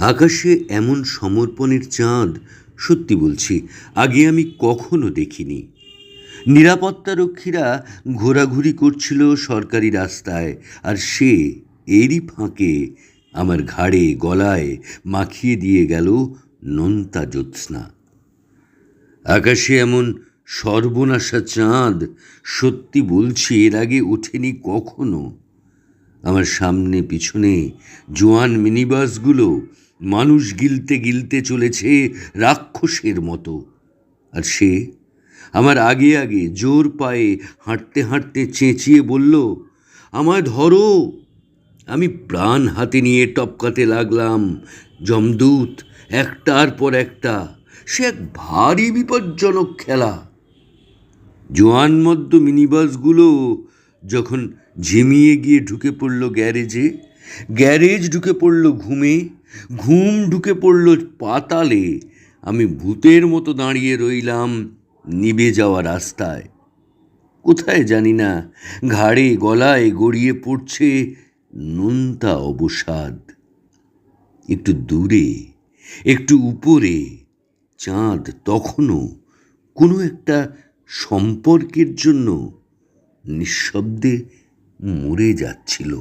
আকাশে এমন সমর্পণের চাঁদ, সত্যি বলছি, আগে আমি কখনো দেখিনি। নিরাপত্তারক্ষীরা ঘোরাঘুরি করছিল সরকারি রাস্তায়, আর সে এরই ফাঁকে আমার ঘাড়ে, গলায় মাখিয়ে দিয়ে গেল নোনতা জ্যোৎস্না। আকাশে এমন সর্বনাশা চাঁদ, সত্যি বলছি, এর আগে ওঠেনি কখনো। আমার সামনে, পিছনে জোয়ান মিনিবাসগুলো মানুষ গিলতে গিলতে চলেছে রাক্ষসের মতো। আর সে আমার আগে আগে জোর পায়ে হাঁটতে হাঁটতে চেঁচিয়ে বলল, আমায় ধরো। আমি প্রাণ হাতে নিয়ে টপকাতে লাগলাম। যমদূত, একটার পর একটা, সে এক ভারী বিপজ্জনক খেলা। জোয়ান মদ্য মিনিবাসগুলো যখন ঝিমিয়ে গিয়ে ঢুকে পড়ল গ্যারেজে। গ্যারেজ ঢুকে পড়ল ঘুমে, ঘুম ঢুকে পড়ল পাতালে। আমি ভূতের মতো দাঁড়িয়ে রইলাম নিবে যাওয়া রাস্তায়। কোথায় জানি না, ঘাড়ে গলায় গড়িয়ে পড়ছে নোনতা অবসাদ। একটু দূরে, একটু উপরে, চাঁদ তখনও কোনো একটা সম্পর্কের জন্য নিঃশব্দে মরে যাচ্ছিল।